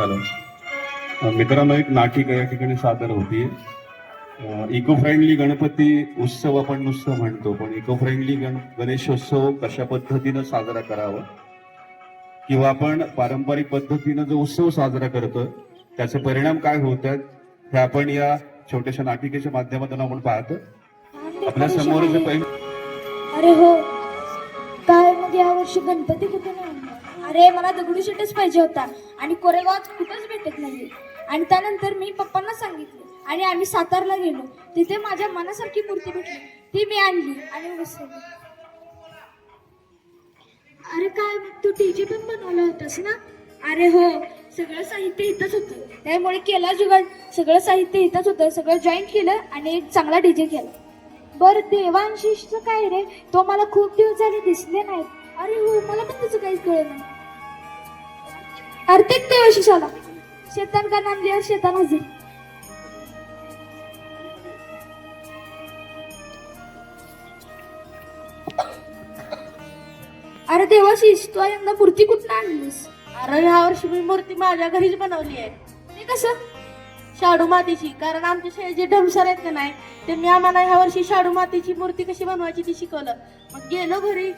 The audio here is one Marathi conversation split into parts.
हॅलो मित्रांनो एक नाटिका या ठिकाणी सादर होती इको फ्रेंडली गणपती उत्सव आपण नुसतं म्हणतो पण इको फ्रेंडली गण गणेशोत्सव कशा पद्धतीनं साजरा करावा? किंवा आपण पारंपरिक पद्धतीनं जो उत्सव साजरा करतो त्याचे परिणाम काय होत आहेत हे आपण या छोट्याशा नाटिकेच्या माध्यमातून आपण पाहतो आपल्यासमोर जे पहिले अरे हो. काय मग या वर्षी गणपती कुठे नाही? अरे मला दगडू शेटच पाहिजे होता. आणि कोरेगावात कुठंच भेटत नाही आणि त्यानंतर मी पप्पांना सांगितले. आणि आम्ही सातारला गेलो. तिथे माझ्या मनासारखी मूर्ती भेटली. ती मी आणली आणि बसवली. अरे काय तू टीजी पण बनवला होतास ना? अरे हो. सगळं साहित्य इथंच होतं. त्यामुळे केला जुगाड. सगळं साहित्य इथंच होतं. सगळं जॉईंट केलं आणि एक चांगला डीजे केला. बर देवांशिषचं काय रे? तो मला खूप दिवस झाले दिसले नाहीत. अरे हो. मला पण त्याचं काहीच कळलं नाही. अरे तेच देवाशिष आला शेतान का नांदल्यावर शेतान हजर. अरे देवाशिष तू यंदा मूर्ती कुठं आणलीस? अरे ह्या वर्षी मी मूर्ती माझ्या घरीच बनवली आहे. ते कसं? शाडू मातीची कारण आमच्या शाळेत जे ढमसर आहेत का नाही त्यांनी आम्हाला ह्या वर्षी शाडू मातीची मूर्ती कशी बनवायची ती शिकवलं. मग गेलो घरी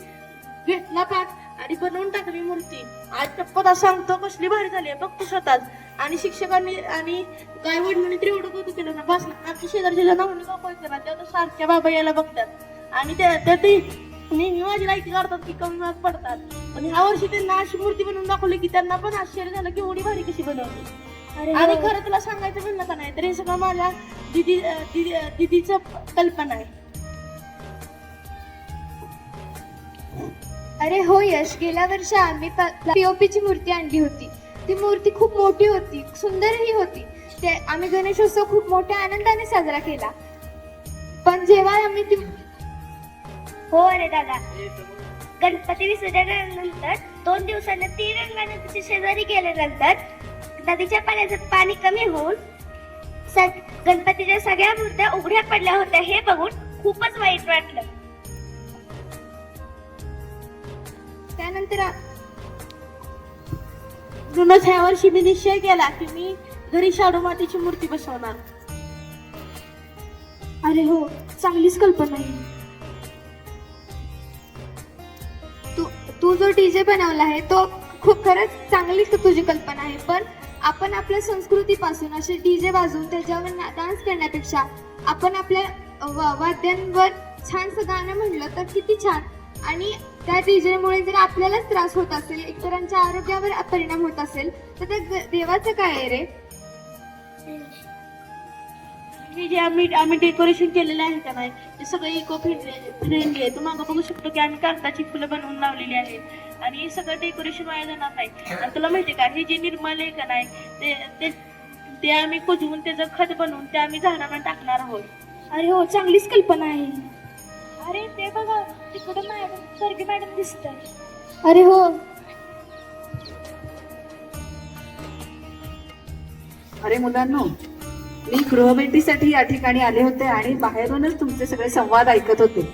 घेतला पाठ आणि बनवून टाकली मूर्ती आज चप्पदा सांगतो कसली भारी झाली आहे. बघतो स्वतःच. आणि शिक्षकांनी आणि काय वडिलांनी तर एवढं कौतुक केलं ना. बस आमच्या शेजारच्या नावाने का पैसे ना त्या तर सारख्या बाबा यायला बघतात. आणि त्या त्या ते नेहमी माझी लाईटी काढतात की कमी मार्क पडतात. पण ह्या वर्षी त्यांना अशी मूर्ती बनवून दाखवली की त्यांना पण आश्चर्य झालं की एवढी भारी कशी बनवली. आणि. खरं तुला सांगायचं म्हणलं का नाही तर हे सगळं माझ्या दिदी दिदीचं कल्पना आहे. अरे हो यश. गेल्या वर्षी आम्ही पीओपीची मूर्ती आणली होती. ती मूर्ती खूप मोठी होती सुंदरही होती. ते आम्ही गणेशोत्सव खूप मोठ्या आनंदाने साजरा केला. पण जेव्हा आम्ही ती हो अरे दादा. गणपती विसर्जनानंतर दोन दिवसांना तीन गणपतीच्या शेजारी गेल्यानंतर नदीच्या पाण्याचं पाणी कमी होऊन स- गणपतीच्या सगळ्या मूर्त्या उघड्या पडल्या होत्या. हे बघून खूपच वाईट वाटलं. त्यानंतर म्हणूनच ह्या वर्षी मी निश्चय केला की मी घरी शाडू मातीची मूर्ती बसवणार. अरे हो चांगलीच कल्पना आहे. तू तू जो डीजे बनवला आहे तो खूप खरंच चांगली तुझी कल्पना आहे पण आपण आपल्या संस्कृतीपासून असे डीजे वाजवून त्याच्यावर डान्स करण्यापेक्षा आपण आपल्या वा- वाद्यांवर छानसं गाणं म्हणलं तर किती छान. आणि त्या डीजेमुळे जर आपल्यालाच त्रास होत असेल इतरांच्या आरोग्यावर परिणाम होत असेल तर त्या देवाचं काय आहे रे? हे जे आम्ही आम्ही डेकोरेशन केलेलं आहे का नाही ते सगळं इको फ्रेंडली आहे तुम्हाला बघू शकतो की आम्ही कागदाची फुलं बनवून लावलेली आहेत. आणि हे सगळं डेकोरेशन वाया जाणार नाही. आणि तुला माहितीये का हे जे निर्मल आहे का नाही ते ते ते आम्ही कुजवून त्याचं खत बनवून ते आम्ही झाडांना टाकणार आहोत. अरे हो चांगलीच कल्पना आहे. अरे ते बघा तिकडे मॅडम स्वर्गी मॅडम दिसत अरे हो. अरे मुलांनो मी गृहभेटीसाठी या ठिकाणी आले होते आणि बाहेरूनच तुमचे सगळे संवाद ऐकत होते.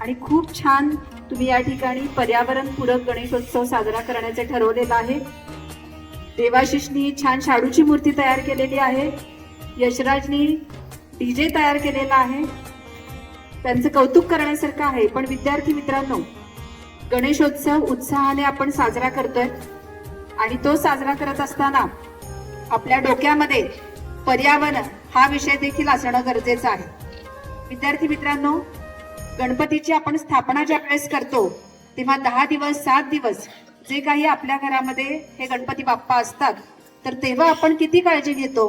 आणि खूप छान तुम्ही या ठिकाणी पर्यावरण पूरक गणेशोत्सव साजरा करण्याचे ठरवलेलं आहे. देवाशिषनी छान शाडूची मूर्ती तयार केलेली आहे. यशराजनी डीजे तयार केलेला आहे. त्यांचं कौतुक करण्यासारखं आहे. पण विद्यार्थी मित्रांनो गणेशोत्सव उत्साहाने आपण साजरा करतोय आणि तो साजरा करत असताना आपल्या डोक्यामध्ये पर्यावरण हा विषय देखील असणं गरजेचं आहे. विद्यार्थी मित्रांनो गणपतीची आपण स्थापना ज्या वेळेस करतो तेव्हा दहा दिवस सात दिवस जे काही आपल्या घरामध्ये हे गणपती बाप्पा असतात तर तेव्हा आपण किती काळजी घेतो?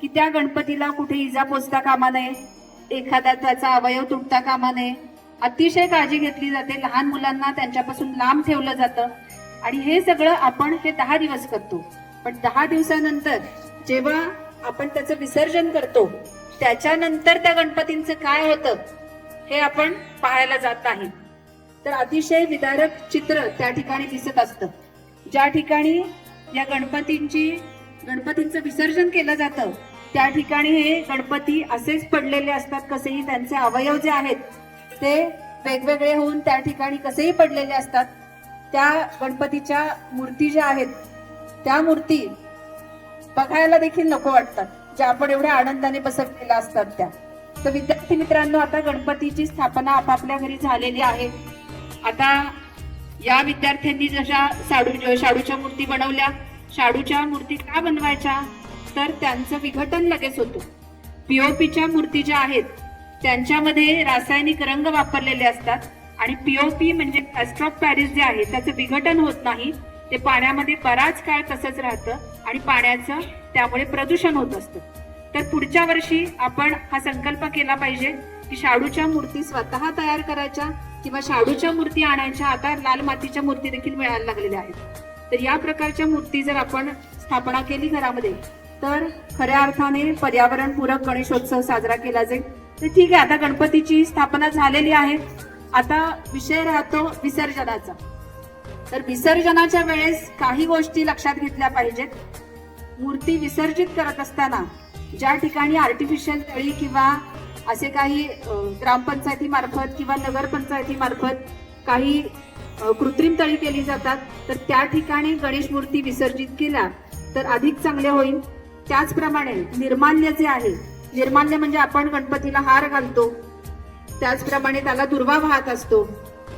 की त्या गणपतीला कुठे इजा पोचता कामा नये? एखादा त्याचा अवयव तुटता कामा नये अतिशय काळजी घेतली जाते. लहान मुलांना त्यांच्यापासून लांब ठेवलं जातं. आणि हे सगळं आपण हे दहा दिवस करतो. पण दहा दिवसानंतर जेव्हा आपण त्याचं विसर्जन करतो त्याच्यानंतर त्या गणपतींचं काय होतं हे आपण पाहायला जात नाही. तर अतिशय विदारक चित्र त्या ठिकाणी दिसत असतं. ज्या ठिकाणी या गणपतींची गणपतींचं विसर्जन केलं जातं त्या ठिकाणी हे गणपती असेच पडलेले असतात कसेही त्यांचे अवयव जे आहेत ते वेगवेगळे होऊन त्या ठिकाणी कसेही पडलेले असतात. त्या गणपतीच्या मूर्ती ज्या आहेत त्या मूर्ती बघायला देखील नको वाटतात ज्या आपण एवढ्या आनंदाने बसवलेल्या असतात त्या. तर विद्यार्थी मित्रांनो आता गणपतीची स्थापना आपापल्या घरी झालेली आहे. आता या विद्यार्थ्यांनी जशा शाडू शाडूच्या मूर्ती बनवल्या शाडूच्या मूर्ती का बनवायच्या? तर त्यांचं विघटन लगेच होतं. पीओपीच्या मूर्ती ज्या आहेत त्यांच्यामध्ये रासायनिक रंग वापरलेले असतात आणि पीओपी म्हणजे प्लॅस्टर पॅरिस जे आहे त्याचं विघटन होत नाही. ते पाण्यामध्ये बराच काळ तसंच राहतं आणि पाण्याचं त्यामुळे प्रदूषण होत असतं. तर पुढच्या वर्षी आपण हा संकल्प केला पाहिजे की शाडूच्या मूर्ती स्वतः तयार करायच्या किंवा शाडूच्या मूर्ती आणायच्या. आता लाल मातीच्या मूर्ती देखील मिळायला लागलेल्या आहेत. तर या प्रकारच्या मूर्ती जर आपण स्थापना केली घरामध्ये तर खऱ्या अर्थाने पर्यावरणपूरक गणेशोत्सव साजरा केला जाईल. तर ठीक आहे आता गणपतीची स्थापना झालेली आहे. आता विषय राहतो विसर्जनाचा. तर विसर्जनाच्या वेळेस काही गोष्टी लक्षात घेतल्या पाहिजेत. मूर्ती विसर्जित करत असताना ज्या ठिकाणी आर्टिफिशियल तळी किंवा असे काही ग्रामपंचायतीमार्फत किंवा नगरपंचायतीमार्फत काही कृत्रिम तळी केली जातात तर त्या ठिकाणी गणेश मूर्ती विसर्जित केल्या तर अधिक चांगले होईल. त्याचप्रमाणे निर्माल्य जे आहे निर्माल्य म्हणजे आपण गणपतीला हार घालतो. त्याचप्रमाणे त्याला दुर्वा वाहत असतो.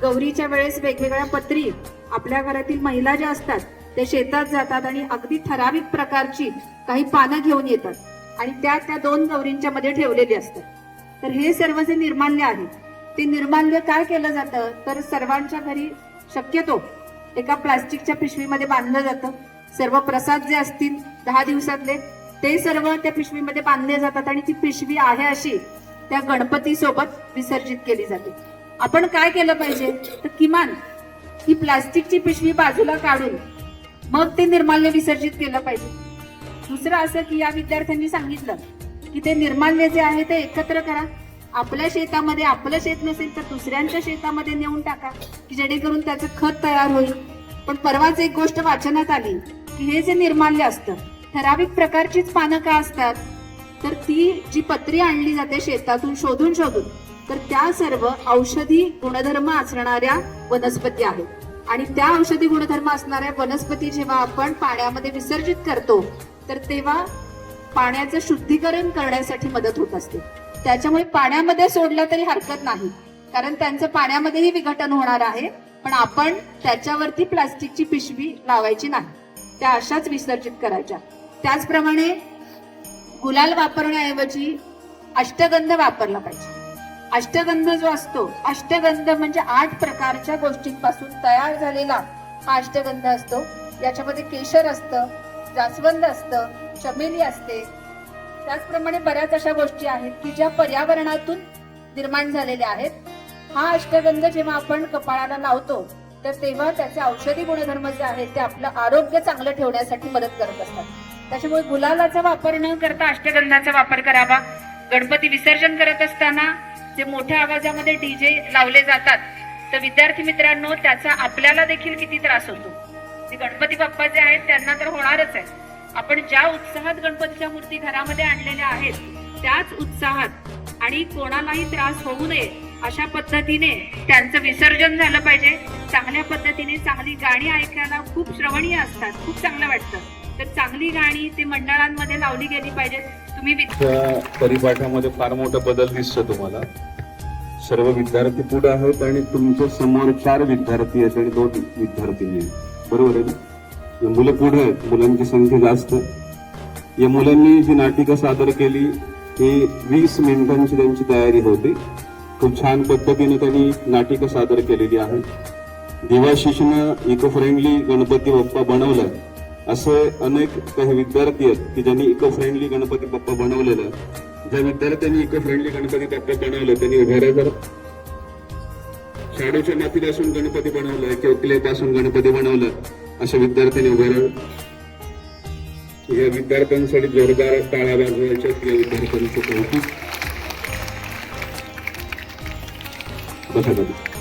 गौरीच्या वेळेस वेगवेगळ्या पत्री आपल्या घरातील महिला ज्या असतात त्या शेतात जातात आणि अगदी ठराविक प्रकारची काही पानं घेऊन येतात आणि त्या त्या दोन गौरींच्या मध्ये ठेवलेली असतात. तर हे सर्व जे निर्माल्य आहे ते निर्माल्य काय केलं जातं? तर सर्वांच्या घरी शक्यतो एका प्लास्टिकच्या पिशवीमध्ये बांधलं जातं. सर्व प्रसाद जे असतील दहा दिवसातले ते सर्व त्या पिशवीमध्ये बांधले जातात आणि ती पिशवी आहे अशी त्या गणपती सोबत विसर्जित केली जाते. आपण काय केलं पाहिजे? तर किमान ही प्लास्टिकची पिशवी बाजूला काढून मग ते निर्माल्य विसर्जित केलं पाहिजे. दुसरं असं की या विद्यार्थ्यांनी सांगितलं की ते निर्माल्य जे आहे ते एकत्र करा. आपल्या शेतामध्ये आपलं शेत नसेल तर दुसऱ्यांच्या शेतामध्ये नेऊन टाका की जेणेकरून त्याचं खत तयार होईल. पण परवाच एक गोष्ट वाचनात आली की हे जे निर्माल्य असतं ठराविक प्रकारचीच पानं का असतात? तर ती जी पत्री आणली जाते शेतातून शोधून शोधून तर त्या सर्व औषधी गुणधर्म असणाऱ्या वनस्पती आहेत. आणि त्या औषधी गुणधर्म असणाऱ्या वनस्पती जेव्हा आपण पाण्यामध्ये विसर्जित करतो तर तेव्हा पाण्याचं शुद्धीकरण करण्यासाठी मदत होत असते. त्याच्यामुळे पाण्यामध्ये सोडलं तरी हरकत नाही. कारण त्यांचं पाण्यामध्येही विघटन होणार आहे पण आपण त्याच्यावरती प्लास्टिकची पिशवी लावायची नाही. त्या अशाच विसर्जित करायच्या. त्याचप्रमाणे गुलाल वापरण्याऐवजी अष्टगंध वापरला पाहिजे. अष्टगंध जो असतो अष्टगंध म्हणजे आठ प्रकारच्या गोष्टींपासून तयार झालेला हा अष्टगंध असतो. याच्यामध्ये केशर असतं जास्वंद असतं चमेली असते. त्याचप्रमाणे बऱ्याच अशा गोष्टी आहेत की ज्या पर्यावरणातून निर्माण झालेल्या आहेत. हा अष्टगंध जेव्हा आपण कपाळाला लावतो तर तेव्हा त्याचे औषधी गुणधर्म जे आहेत ते आपलं आरोग्य चांगलं ठेवण्यासाठी मदत करत असतात. त्याच्यामुळे गुलालाचा वापर न करता अष्टगंधाचा वापर करावा. गणपती विसर्जन करत असताना जे मोठ्या आवाजामध्ये डीजे लावले जातात तर विद्यार्थी मित्रांनो त्याचा आपल्याला देखील किती त्रास होतो. ते गणपती बाप्पा जे आहेत त्यांना तर होणारच आहे. आपण ज्या उत्साहात गणपतीच्या मूर्ती घरामध्ये आणलेल्या आहेत त्याच उत्साहात आणि कोणालाही त्रास होऊ नये अशा पद्धतीने त्यांचं विसर्जन झालं पाहिजे. चांगल्या पद्धतीने चांगली गाणी ऐकायला खूप श्रवणीय असतात खूप चांगलं वाटतं. तर चांगली गाणी ते मंडळांमध्ये लावली गेली पाहिजेत. तुम्ही परिपाठामध्ये फार मोठा बदल दिसतो तुम्हाला. सर्व विद्यार्थी पुढे आहेत आणि तुमच्यासमोर चार विद्यार्थी आहेत आणि दोन विद्यार्थी आहेत. बरोबर आहे मुलं पुढे आहेत. मुलांची संख्या जास्त. आहे. या मुलांनी जी नाटिका सादर केली ही वीस मिनिटांची त्यांची तयारी होती. खूप छान पद्धतीने त्यांनी नाटिका सादर केलेली आहे. दिवाशिषनं इको फ्रेंडली गणपती बाप्पा बनवलाय असे अनेक काही विद्यार्थी आहेत की ज्यांनी इको फ्रेंडली गणपती बाप्पा बनवलेला ज्या विद्यार्थ्यांनी इको फ्रेंडली गणपती बाप्पा बनवलं त्यांनी उभे राहा शाडूच्या मातीपासून गणपती बनवलं किंवा क्ले पासून गणपती बनवलं. अशा विद्यार्थ्यांनी उभे राहा या विद्यार्थ्यांसाठी जोरदार टाळ्या वाजवायच्या या विद्यार्थ्यांचं कौतुक. बघा.